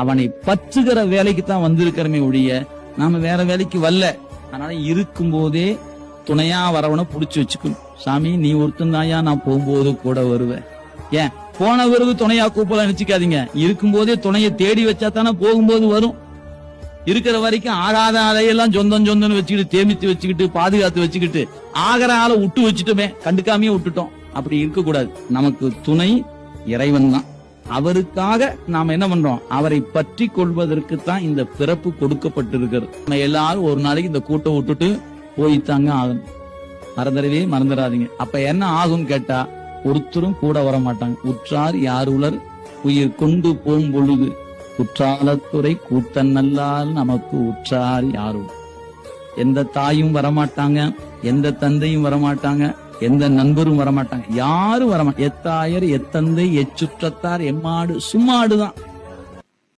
அவனை பற்றுகிற வேலைக்கு தான் வந்திருக்கிறமே ஒழிய நாம வேற வேலைக்கு வரல. அதனால இருக்கும் போதே துணையா வரவனை புடிச்சு வச்சுக்கணும். சாமி நீ ஒருத்தன் தாயா நான் போகும்போது கூட வருவேன். ஏன்? போன பிறகு துணையா கூப்பிடலாம் நினைச்சுக்காதீங்க. இருக்கும் போதே துணையை தேடி வச்சா தானே போகும்போது வரும். இருக்கிற வரைக்கும் ஆகாத ஆளையெல்லாம் சொந்தம் சொந்தம்னு வச்சுக்கிட்டு தேமித்து வச்சுக்கிட்டு பாதுகாத்து வச்சுக்கிட்டு ஆகிற ஆளை விட்டு வச்சுட்டோமே. கண்டுக்காமையே விட்டுட்டோம். அப்படி இருக்க கூடாது நமக்கு துணை இறைவன் தான் அவருக்காக நாம் என்ன பண்றோம்? அவரை பற்றி கொள்வதற்கு தான் இந்த பிறப்பு கொடுக்கப்பட்டிருக்கிறது. நம்ம எல்லாரும் ஒரு நாளைக்கு இந்த கூட்டம் விட்டுட்டு போய்த்தாங்க ஆகணும். மறந்துடவே மறந்துடாதீங்க. அப்ப என்ன ஆகும் கேட்டா ஒருத்தரும் கூட வர மாட்டாங்க உற்றார் யார் உலர் உயிர் கொண்டு போகும் பொழுது. குற்றாலத்துறை கூத்தன் நல்லால் நமக்கு உற்றார் யாரும் எந்த தாயும் வரமாட்டாங்க எந்த தந்தையும் வரமாட்டாங்க எந்த நண்பரும் வரமாட்டாங்க. யாரும் வரமாட்டாங்க. எத்தாயர் எத்தந்தை எச்சுற்றத்தார் எம்மாடு சும்மாடுதான்.